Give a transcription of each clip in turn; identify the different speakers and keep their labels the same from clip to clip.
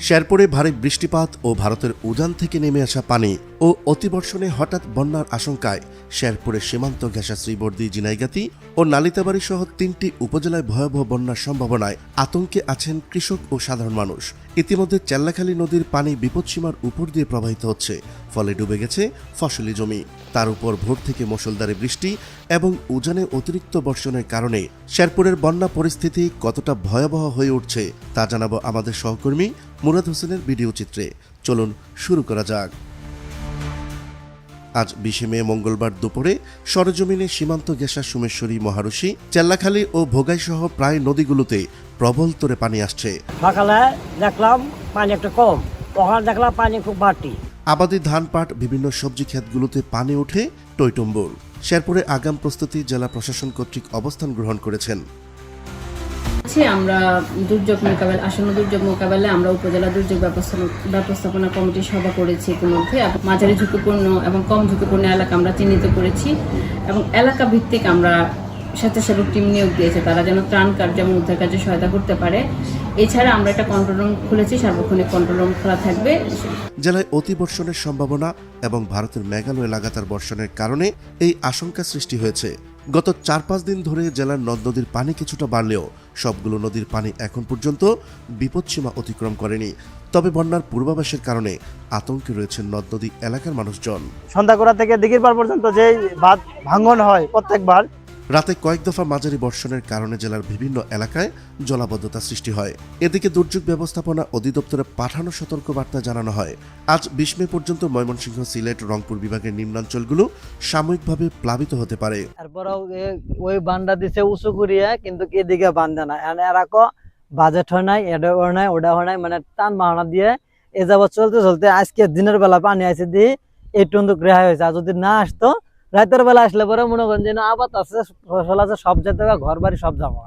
Speaker 1: শেরপুরে ভারী বৃষ্টিপাত ও ভারতের উজান থেকে নেমে আসা পানি ও অতিবর্ষণে হঠাৎ বন্যার আশঙ্কায় শেরপুরের সীমান্ত ঘেঁষা শ্রীবর্দী জিনাইগাতি ও নালিতাবাড়ি সহ তিনটি উপজেলায় ভয়াবহ বন্যার সম্ভাবনায় আতঙ্কে আছেন কৃষক ও সাধারণ মানুষ। ইতিমধ্যে চেল্লাখালী নদীর পানি বিপদসীমার উপর দিয়ে প্রবাহিত হচ্ছে। ফলে ডুবে গেছে ফসলি জমি। তার উপর ভোর থেকে মুসলধারে বৃষ্টি এবং উজানে অতিরিক্ত বর্ষণের কারণে শেরপুরের বন্যা পরিস্থিতি কতটা ভয়াবহ হয়ে উঠছে তা জানাব আমাদের সহকর্মী মুরাদ হোসেনের ভিডিও চিত্রে। চলুন শুরু করা যাক। আজ বিশে মে মঙ্গলবার দুপুরে সরজমিনে সীমান্ত গেসা সুমেশ্বরী মহারশী চেল্লাখালী ও ভোগাই সহ প্রায় নদীগুলোতে প্রবল তোরে পানি আসছে।
Speaker 2: সকালে দেখলাম পানি একটু কম ওখানে দেখলাম পানি খুব বাড়তি।
Speaker 1: আবাদি ধান পাট বিভিন্ন সবজি ক্ষেতগুলোতে পানি ওঠে টইটম্বুর। শেরপুরে আগাম প্রস্তুতি জেলা প্রশাসন কর্তৃক অবস্থান গ্রহণ করেছেন।
Speaker 3: হচ্ছে আমরা দুর্যোগ মোকাবেলা, আসন্ন দুর্যোগ মোকাবেলায় আমরা উপজেলা দুর্যোগ ব্যবস্থাপনা কমিটির সভা করেছি ইতিমধ্যে মাঝারি ঝুঁকিপূর্ণ এবং কম ঝুঁকিপূর্ণ এলাকা আমরা চিহ্নিত করেছি এবং এলাকা ভিত্তিক আমরা স্বেচ্ছাসেবক টিম নিয়োগ দিয়েছে, তারা যেন ত্রাণ কার্য এবং উদ্ধার কার্যে সহায়তা করতে পারে। এছাড়া আমরা একটা কন্ট্রোল রুম খুলেছি, সার্বক্ষণিক কন্ট্রোল রুম খোলা থাকবে।
Speaker 1: জেলায় অতি বর্ষণের সম্ভাবনা এবং ভারতের মেঘালয় লাগাতার বর্ষণের কারণে এই আশঙ্কা সৃষ্টি হয়েছে। গত চার পাঁচ দিন ধরে জেলার নদ নদীর পানি কিছুটা বাড়লেও সবগুলো নদীর পানি এখন পর্যন্ত বিপদসীমা অতিক্রম করেনি। তবে বন্যার পূর্বাভাসের কারণে আতঙ্কে রয়েছে নদ নদী এলাকার মানুষজন।
Speaker 4: সন্ধ্যাকোড়া থেকে দিঘির পার পর্যন্ত যে বাঁধ ভাঙন হয় প্রত্যেকবার
Speaker 1: রাতে কয়েক দফা মাঝারি বর্ষণের কারণে জেলার বিভিন্ন এলাকায় জলাবদ্ধতা সৃষ্টি হয়। এদিকে দুর্যোগ ব্যবস্থাপনা অধিদপ্তরে পাঠানো সতর্কবার্তা জানানো হয়। আজ বিশ মে পর্যন্ত ময়মনসিংহ সিলেট, রংপুর বিভাগের নিম্নাঞ্চলগুলো সাময়িকভাবে প্লাবিত হতে পারে।
Speaker 4: তারপরেও ওই বান্ডা দিছে উঁচু করিয়া, কিন্তু এদিকে বান্ধে না এখন এরা বাজেট হয় নাই এটা হয় নাই ওটা হয় নাই মানে টান বাহানা দিয়ে এ যাবৎ চলতে চলতে আজকে দিনের বেলা পানি আছে দিয়ে এইটুকু রেহাই হয়েছে। আর যদি না আসতো রাতের বেলা আসলে পরে মনে করেন যে না আবাদ আছে ফসল আছে সব যেতে হবে ঘর বাড়ি সব যাওয়া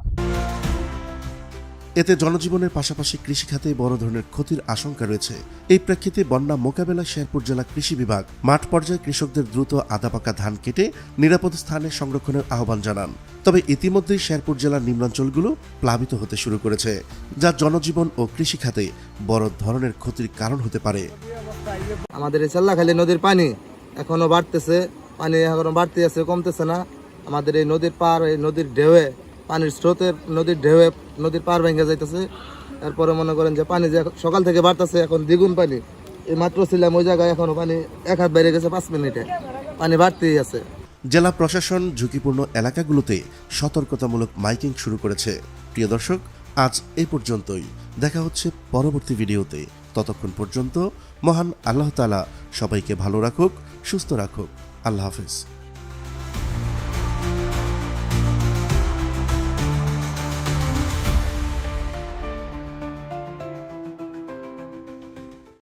Speaker 1: এতে জনজীবনের পাশাপাশি কৃষিখাতে বড় ধরনের ক্ষতির আশঙ্কা রয়েছে। এই প্রেক্ষিতে বন্যা মোকাবেলা শেরপুর জেলা কৃষি বিভাগ মাঠ পর্যায়ে কৃষকদের দ্রুত আদাপাকা ধান কেটে নিরাপদ স্থানে সংরক্ষণের আহ্বান জানান। তবে ইতিমধ্যেই শেরপুর জেলার নিম্নাঞ্চলগুলো প্লাবিত হতে শুরু করেছে যা জনজীবন ও কৃষিখাতে বড় ধরনের ক্ষতির কারণ হতে পারে।
Speaker 5: আমাদের চেল্লাখালী নদীর পানি এখনও বাড়তেছে। পানি এখনও বাড়তে আছে, কমতেছে না। আমাদের এই নদীর পার এই নদীর ঢেউয়ে, পানির স্রোতের নদীর ঢেউয়ে নদীর পার ভেঙে যাইতেছে। তারপরে মনে করেন যে পানি যে সকাল থেকে বাড়তেছে, এখন দ্বিগুণ পানি। এই মাত্র ছিলাম ওই জায়গায়, এখনও পানি এক হাত বেড়ে গেছে পাঁচ মিনিটে। পানি বাড়তেই আছে।
Speaker 1: জেলা প্রশাসন ঝুঁকিপূর্ণ এলাকাগুলোতে সতর্কতামূলক মাইকিং শুরু করেছে। প্রিয় দর্শক, আজ এই পর্যন্তই। দেখা হচ্ছে পরবর্তী ভিডিওতে। ততক্ষণ পর্যন্ত মহান আল্লাহ তালা সবাইকে ভালো রাখুক, সুস্থ রাখুক। আল্লাহ হাফেজ।